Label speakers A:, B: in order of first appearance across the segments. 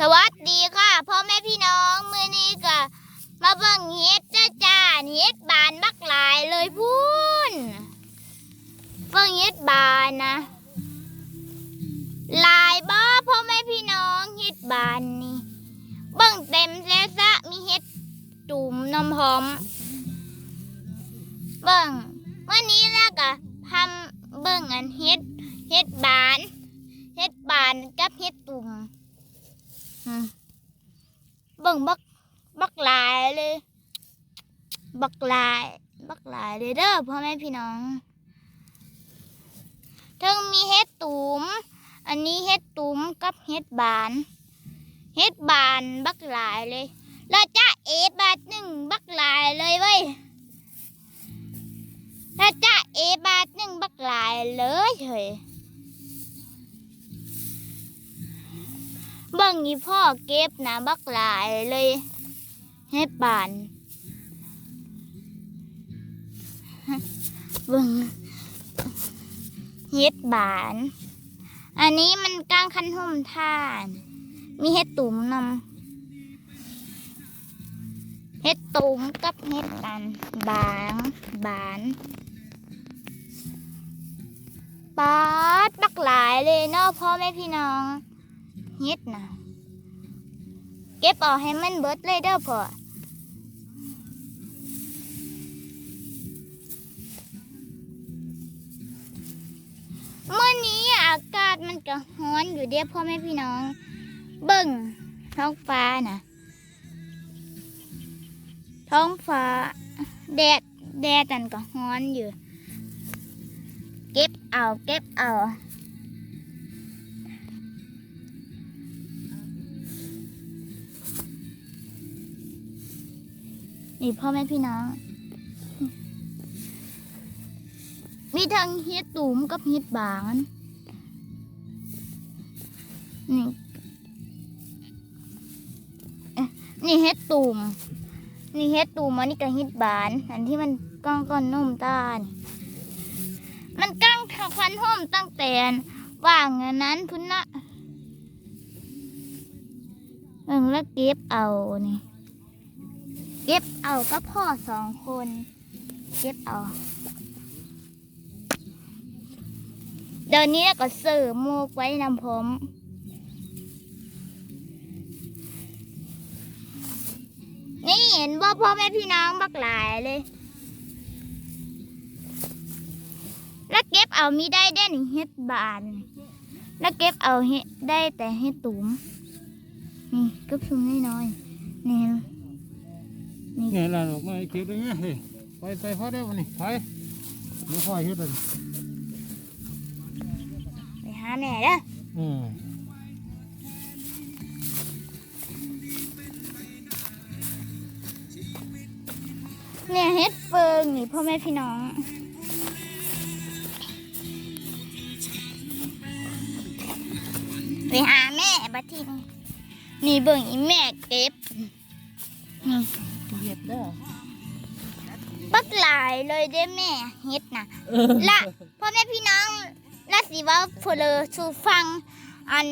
A: สวัสดีค่ะพ่อแม่พี่น้องมือนี้ก็มาเบิ่งเฮ็ดจ้าจ้าเฮ็ดบานบักหลายเลยพูนเบิ่งเฮ็ดบานนะ หลายบ่พ่อแม่พี่น้องเฮ็ดบานนี่เบิ่งเต็มแล้วซะมีเฮ็ดตุ่มน้ำหอมเบิ่งวันนี้แล้วก็ทำเบิ่งอันเฮ็ดเฮ็ดบานเฮ็ดบานกับเฮ็ดตุ่ม เบิ่งบักบักหลายเลย บักหลาย บักหลายเลยเด้อพ่อแม่พี่น้องถึงมีเฮ็ดตูมอันนี้เฮ็ดตูมกับเฮ็ดบาน เฮ็ดบานบักหลายเลยแล้วจ้าเอบาทหนึ่งบักหลายเลยเว้ยแล้วจ้าเอบาทหนึ่งบักหลายเลยเฮ้ย เบิ่งอีพ่อเก็บนะบักหลายเลย ให้บาน เบิ่งเฮ็ดบาน อันนี้มันกลางคันห่มท่าน มีเฮ็ดตุ่มนำเฮ็ดตุ่มกับเฮ็ดบานบางบานปาดบักหลายเลยเนาะพ่อแม่พี่น้อง เฮ็ดนะเก็บเอาให้มันเบิดเลยเด้อพ่อเมื่อนี้อากาศมันก็ร้อนอยู่เด้อพ่อแม่พี่น้อง เบิ่งท้องฟ้านะท้องฟ้าแดดแดดมันก็ร้อนอยู่ เก็บเอาเก็บเอา นี่พ่อแม่พี่น้อง มีทั้งเฮ็ดตูมกับเฮ็ดบางนี่เอ๊ะนี่เฮ็ดตูมนี่เฮ็ดตูมอันนี้ก็เฮ็ดบาน อันที่มันก้องก้อนนุ่มตานี่มันก้างควันห่มตั้งแต่ว่างนนั้นพุ่นนะเบิ่งแล้วเก็บเอานี่ เอาก็พ่อสองคน เก็บเอา เดี๋ยวนี้ก็เสิร์มูกไว้นำผมนี่เห็นว่าพ่อแม่พี่น้องบักหลายเลย แล้วเก็บเอามีได้ได้หนึ่งเฮ็ดบาน แล้วเก็บเอาเฮ็ดได้แต่เฮ็ดตุ่มนี่ก็ชุ่มน้อยๆนี่ น
B: นี่ล่ะลูกมาเก็บได้ไงเฮ้ยไปใส่พ่อได้บ่นี่ไปไม่พ่อเฮ็ดเลย
A: ไปหาแม่เด้อ
B: อืม
A: เนี่ยเฮ็ดเฟิงนี่พ่อแม่พี่น้องไปหาแม่บัดทีนี้นี่เบิ่งอีแม่เก็บนี่
C: เก็บเด้อ
A: บักหลายเลยเด้แม่เฮ็ดนะละพ่อแม่พี่น้องละสิว่าเพลอสู่ฟัง อัน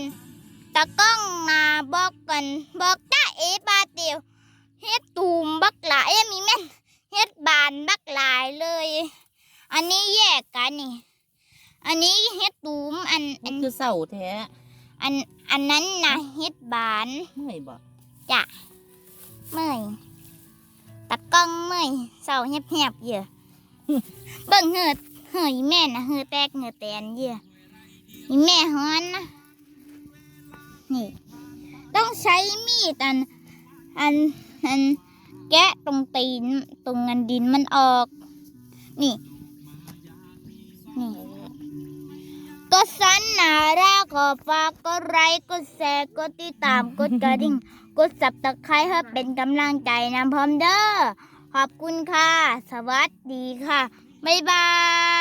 A: ตะก้องนาบอกกันบอกจ้าเอบาเตียวเฮ็ดตูมบักหลายเอ้ยมีแม่นเฮ็ดบานบักหลายเลย อันนี้แยกกันนี่ อันนี้เฮ็ดตูมอัน
C: มั
A: อั
C: น
A: น
C: คือเสาแท้
A: อันอันนั้นนะเฮ็ดบาน
C: เมื่อยบ่
A: เมื่อย ตะก้องเมื่อยเศร้าเหียบเหียบๆเยอะเบิ่งเหงือดเหยแม่นะเหงือแตกเหงือแตนเยอะนี่แม่ฮ้อนนะ นี่ ต้องใช้มีดอัน อันอันแกะตรงตีนตรงงันดินมันออก นี่นี่ นนาราขอฝากก็ไลค์ก็แชร์ก็ติดตามกดกระดิ่ง กดสับตะไคร้ให้เป็นกำลังใจนำพร้อมเด้อขอบคุณค่ะ สวัสดีค่ะ บ๊ายบาย